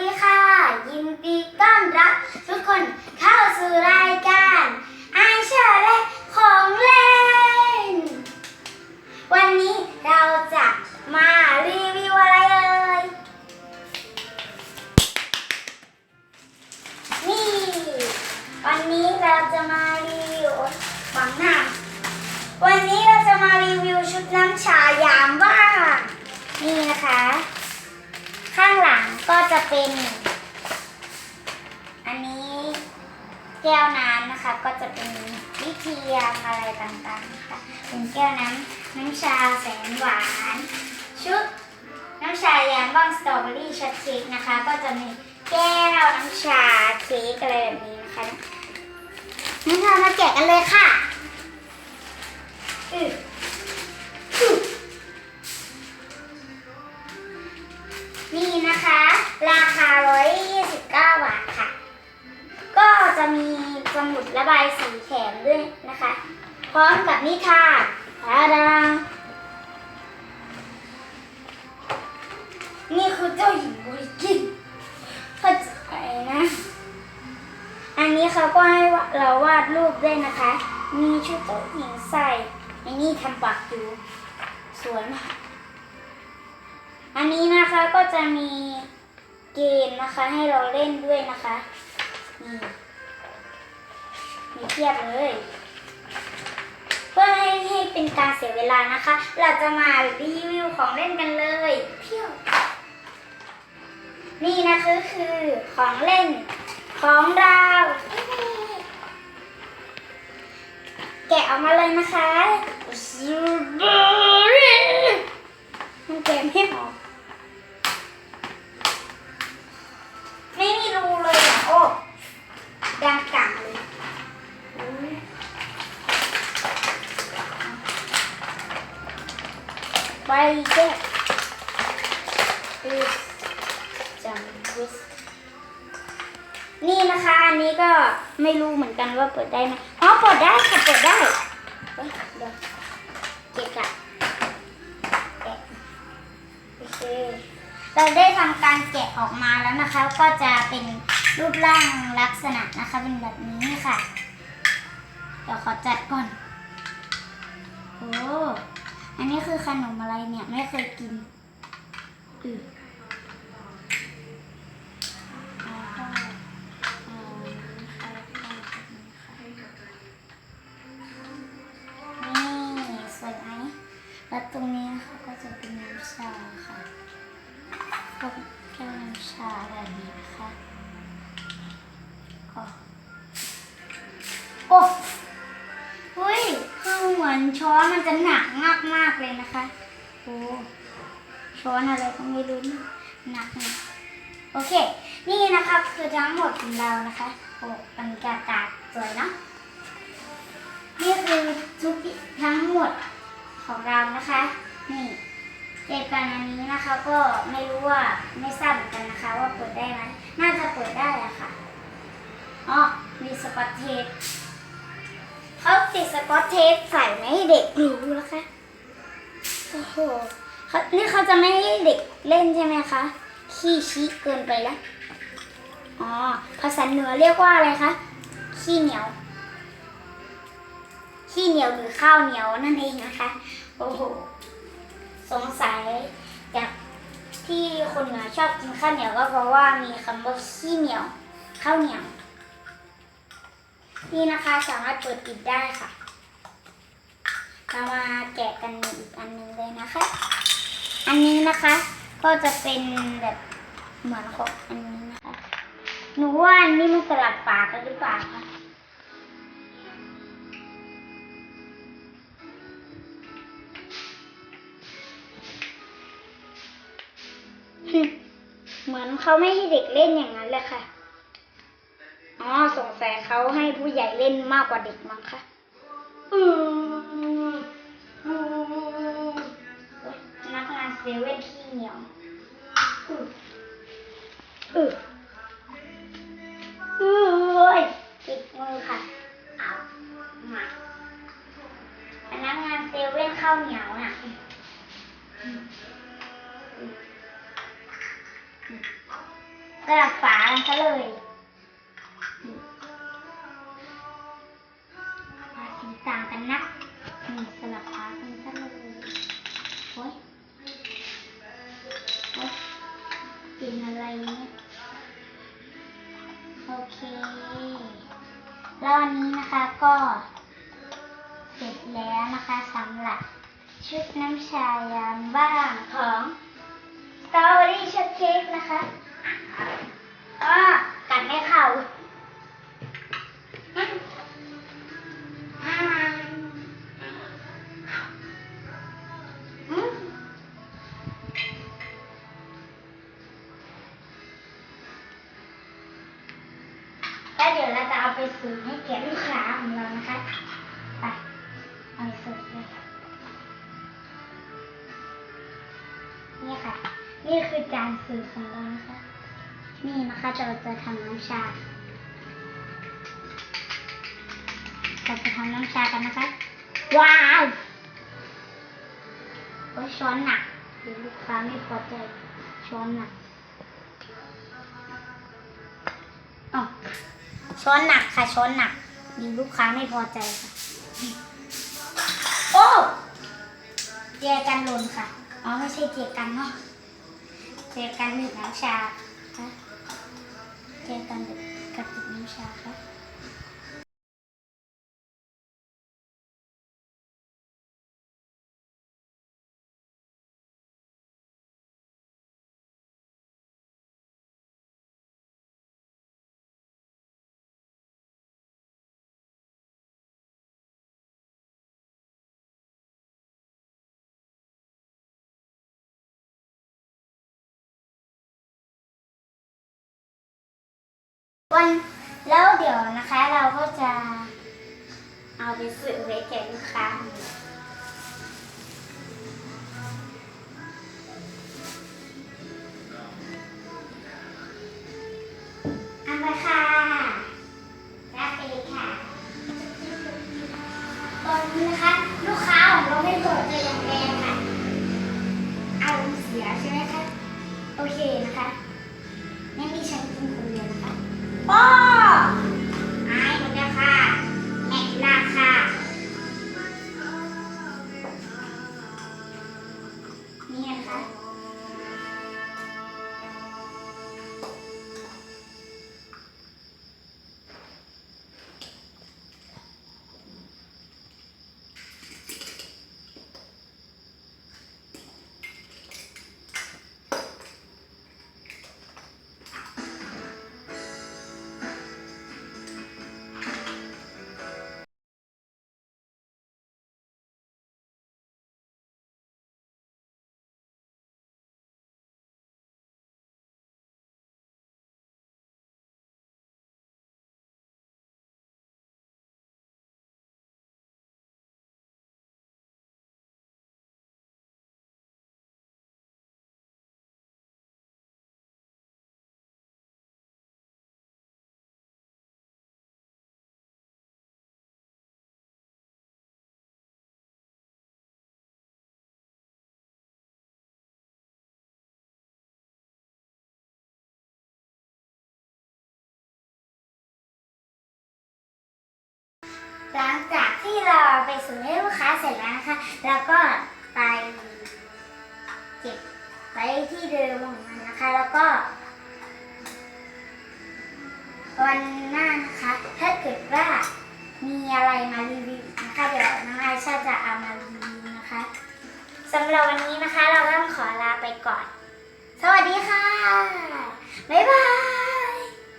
ดีค่ะ ยินดีต้อนรับทุกคนเข้าสู่รายการไอชาและของเล่น วันนี้เราจะมารีวิวอะไรเอ่ยนี่ วันนี้เราจะมารีวิวบังหน้าวันนี้เรา ก็จะเป็น อันนี้แก้วน้ำนะคะ ก็จะเป็นวิธีทำอะไรต่างๆนะคะเป็นแก้วน้ำน้ำชาแสนหวาน ชุดน้ำชายามว่างสตรอเบอรี่ช็อตเค้กนะคะ ก็จะมีแก้วน้ำชาเค้กอะไรแบบนี้นะคะงั้นเรามาแกะกันเลยค่ะ ปด้วยนะคะ มีชุดเจ้าหญิงใส่ไอ้นี่ทำปากอยู่ สวยมาก อันนี้นะคะก็จะมีเกมนะคะให้เราเล่นด้วยนะคะนี่มีเทียบเลย เพื่อให้ให้เป็นการเสียเวลานะคะ เราจะมารีวิวของเล่นกันเลยเพียวนี่นะคะคือของเล่นของเรา แกะออกมาเลยนะคะซูบูรี่มันแกะไม่ออกไม่มีรูเลยอะโอ้ดังกังเลยไปแกะ ไม่รู้เหมือนกันว่าเปิดได้ไหมอ๋อเปิดได้ค่ะเปิดได้เดี๋ยวเกะกะแกะโอเคเราได้ทำการแกะออกมาแล้วนะคะ ก็จะเป็นรูปร่างลักษณะนะคะ เป็นแบบนี้ค่ะ เดี๋ยวขอจัดก่อนโอ้อันนี้คือขนมอะไรเนี่ย ไม่เคยกินอือ แล้วตรงนี้นะคะก็จะเป็นน้ำชาค่ะก็แก้วน้ำชาแบบนี้นะคะก็โอ้เฮ้ยคือเหมือนช้อนมันจะหนักมากมากเลยนะคะโอ้ช้อนอะไรก็ไม่รู้นะหนักนะโอเค นี่นะคะคือทั้งหมดของเรานะคะโอ้บรรยากาศสวยเนอะนี่คือทุกทั้งหมด ของเรานะคะ นี่เหตุการอันนี้นะคะก็ไม่รู้ว่าไม่ทราบเหมือนกันนะคะ ว่าเปิดได้ไหมน่าจะเปิดได้อะค่ะอ๋อมีสกอตเทปเขาติดสกอตเทปใส่ไม่ให้เด็กรู้นะคะโอ้โหเขานี่เขาจะไม่ให้เด็กเล่นใช่ไหมคะขี้ชี้เกินไปแล้วอ๋อภาษาเหนือเรียกว่าอะไรคะขี้เหนียว ขี้เหนียวหรือข้าวเหนียวนั่นเองนะคะ โอ้โห สงสัยจากที่คนเหนือชอบกินข้าวเหนียวก็เพราะว่ามีคำว่าขี้เหนียวข้าวเหนียว นี่นะคะสามารถเปิดปิดได้ค่ะเรามาแกะกันอีกอันหนึงเลยนะคะ อันนี้นะคะ ก็จะเป็นแบบเหมือนของอันนี้นะคะ หนูว่าอันนี้มันสลับปากกันหรือเปล่าคะ เหมือนเขาไม่ให้เด็กเล่นอย่างนั้นเลยค่ะ อ๋อ สงสัยเขาให้ผู้ใหญ่เล่นมากกว่าเด็กมั้งคะ อืมอืมสลับฝากันซะเลยฝาสีต่างกันนะนี่สลับฝากันซะเลยโอ้ยโอ้ยกินอะไรเนี่ยโอเค แล้ววันนี้นะคะก็เสร็จแล้วนะคะสำหรับชุดน้ำชายามว่างของ สตรอเบอรี่ช็อตเค้กนะคะ ไปซื้อให้แก่ลูกค้าของเรานะคะ ไปเอาไปซื้อเลยนี่ค่ะ นี่คือจานสื่อของเรานะคะ นี่นะคะเราจะทำน้ำชาเราจะทำน้ำชากันนะคะ ว้าวโอ้ช้อนหนักเดี๋ยวลูกค้าไม่พอใจช้อนหนัก ช้อนหนักค่ะช้อนหนักเดีลูกค้าไม่พอใจค่ะ โอ้เจกันหล่นค่ะอ๋อไม่ใช่เจกันเนาะเจอกันหนึ่งน้ำชาค่ะเจอกันกับติกน้ำชาค่ะ วันแล้วเดี๋ยวนะคะเราก็จะเอาไปสื่อไว้แก่ลูกค้าเอา หลังจากที่เราไปส่งให้ลูกค้าเสร็จแล้วนะคะแล้วก็ไปเก็บไว้ที่เดิมของมันนะคะ แล้วก็ วันหน้านะคะ ถ้าเกิดว่ามีอะไรมารีวิวนะคะ เดี๋ยวน้องไอชาจะเอามารีวิวนะคะสำหรับวันนี้นะคะ เราก็ต้องขอลาไปก่อน สวัสดีค่ะ บ๊ายบาย